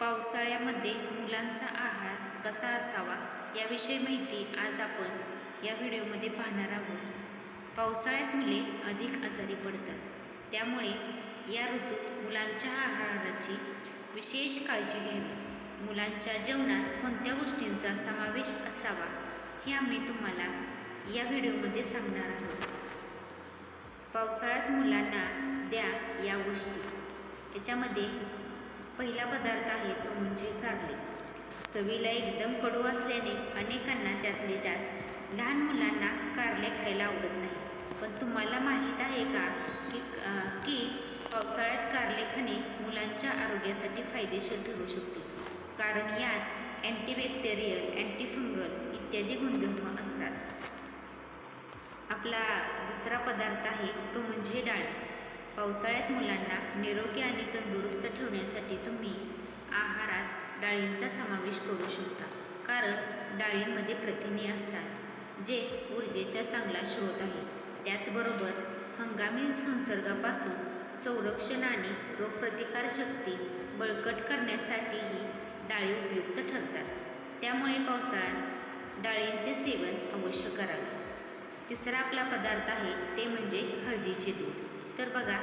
पावसाळ्यामध्ये मुलांचा आहार कसा असावा याविषयी माहिती आज आपण या व्हिडिओमध्ये पाहणार आहोत. पावसाळ्यात मुले अधिक आजारी पडतात. त्यामुळे या ऋतूत मुलांच्या आहाराची विशेष काळजी घ्यावी. मुलांच्या जेवणात कोणत्या गोष्टींचा समावेश असावा हे आम्ही तुम्हाला या व्हिडिओमध्ये सांगणार आहोत. पावसाळ्यात मुलांना द्या या गोष्टी. याच्यामध्ये पहिला पदार्थ आहे तो म्हणजे कारले. चवीला एकदम कडू असल्याने अनेकांना त्यातले त्यात लहान मुलांना कारले खायला आवडत नाही. पण तुम्हाला माहीत आहे का की की पावसाळ्यात कारले खाणे मुलांच्या आरोग्यासाठी फायदेशीर ठरू शकते. कारण यात अँटीबॅक्टेरियल अँटीफंगल इत्यादी गुणधर्म असतात. आपला दुसरा पदार्थ आहे तो म्हणजे डाळी. पावसाळ्यात मुलांना निरोगी आणि तंदुरुस्त ठेवण्यासाठी तुम्ही आहारात डाळींचा समावेश करू शकता. कारण डाळींमध्ये प्रथिने असतात जे ऊर्जेचा चांगला स्रोत आहे. त्याचबरोबर हंगामी संसर्गापासून संरक्षण आणि रोगप्रतिकारशक्ती बळकट करण्यासाठीही डाळी उपयुक्त ठरतात. त्यामुळे पावसाळ्यात डाळींचे सेवन अवश्य करावे. तिसरा आपला पदार्थ आहे ते म्हणजे हळदीचे दूध. तर बघा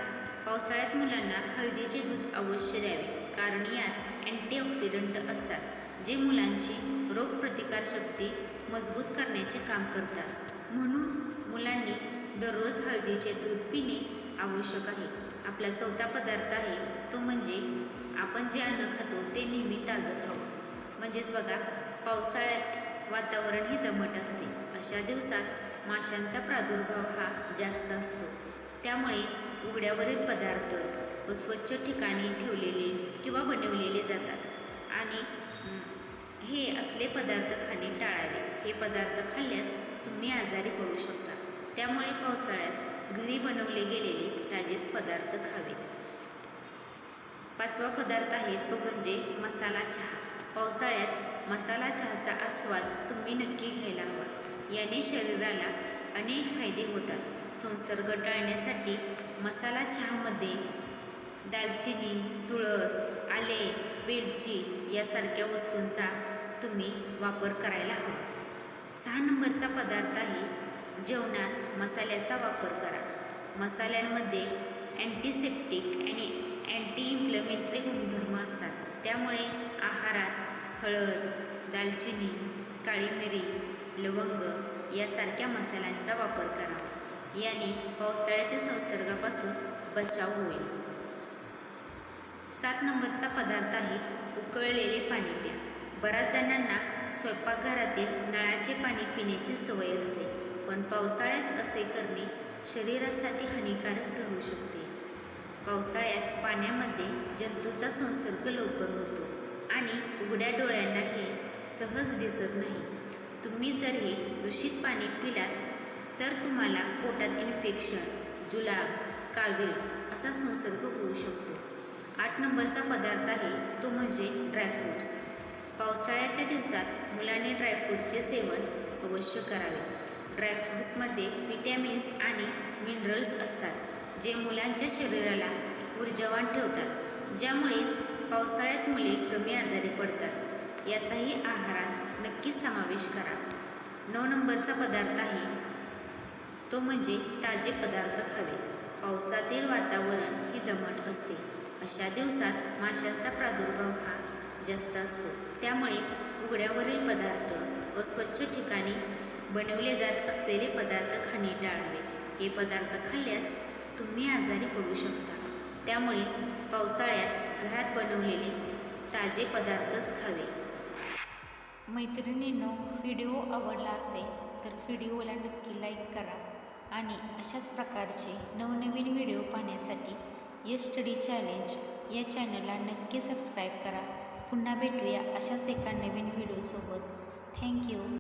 पावसाळ्यात मुलांना हळदीचे दूध अवश्य द्यावे कारण यात अँटीऑक्सिडंट असतात जे मुलांची रोगप्रतिकारशक्ती मजबूत करण्याचे काम करतात. म्हणून मुलांनी दररोज हळदीचे दूध पिणे आवश्यक आहे. आपला चौथा पदार्थ आहे तो म्हणजे आपण जे अन्न खातो ते नेहमी ताजं खावं. म्हणजेच बघा पावसाळ्यात वातावरण हे दमट असते. अशा दिवसात माशांचा प्रादुर्भाव हा जास्त असतो. त्यामुळे उघड्यावरील पदार्थ स्वच्छ ठिकाणी ठेवलेले किंवा बनवलेले जातात. आणि हे असले पदार्थ खाणे टाळावे. हे पदार्थ खाल्ल्यास तुम्ही आजारी पडू शकता. त्यामुळे पावसाळ्यात घरी बनवले गेलेले ताजेच पदार्थ खावेत. पाचवा पदार्थ आहे तो म्हणजे मसाला चहा. पावसाळ्यात मसाला चहाचा आस्वाद तुम्ही नक्की घ्यायला हवा. याने शरीराला अनेक फायदे होतात. संसर्ग टाळण्यासाठी मसाला चहामध्ये दालचिनी तुळस आले वेलची यासारख्या वस्तूंचा तुम्ही वापर करायला हवा. सहा नंबरचा पदार्थ आहे जेवणात मसाल्याचा वापर करा. मसाल्यांमध्ये अँटीसेप्टिक आणि अँटी इन्फ्लमेटरी गुणधर्म असतात. त्यामुळे आहारात हळद दालचिनी काळी मिरी लवंग यासारख्या मसाल्यांचा वापर करा. याने पावसाळ्याच्या संसर्गापासून बचाव होईल. सात नंबरचा पदार्थ आहे उकळलेले पाणी प्या बऱ्याच जणांना स्वयंपाकघरातील नळाचे पाणी पिण्याची सवय असते पण पावसाळ्यात असे करणे शरीरासाठी हानिकारक ठरू शकते. पावसाळ्यात पाण्यामध्ये जंतूचा संसर्ग लवकर होतो आणि उघड्या डोळ्यांना हे सहज दिसत नाही. तुम्ही जर हे दूषित पाणी पिलात तर तुम्हाला पोटात इन्फेक्शन जुलाब कावीळ असा संसर्ग होऊ शकतो. आठ नंबरचा पदार्थ आहे तो म्हणजे ड्रायफ्रूट्स पावसाळ्याच्या दिवसात मुलाने ड्रायफ्रूटचे सेवन अवश्य करावे. ड्रायफ्रूट्समध्ये विटॅमिन्स आणि मिनरल्स असतात जे मुलांच्या शरीराला ऊर्जावान ठेवतात ज्यामुळे पावसाळ्यात मुले कमी आजारी पडतात. याचाही आहारात नक्कीच समावेश करा. नऊ नंबरचा पदार्थ आहे. तो म्हणजे ताजे पदार्थ खावेत पावसातील वातावरण हे दमट असते. अशा दिवसात माशांचा प्रादुर्भाव हा जास्त असतो. त्यामुळे उघड्यावरील पदार्थ अस्वच्छ ठिकाणी बनवले जात असलेले पदार्थ खाणे टाळावे. हे पदार्थ खाल्ल्यास तुम्ही आजारी पडू शकता. त्यामुळे पावसाळ्यात घरात बनवलेले ताजे पदार्थच खावे. मैत्रिणींनो व्हिडिओ आवडला असेल तर व्हिडिओला नक्की लाईक करा आणि अशाच प्रकारचे नवनवीन व्हिडिओ पाहण्यासाठी यश स्टडी चॅलेंज या चॅनलला नक्की सबस्क्राईब करा. पुन्हा भेटूया अशाच एका नवीन व्हिडिओसोबत. थँक्यू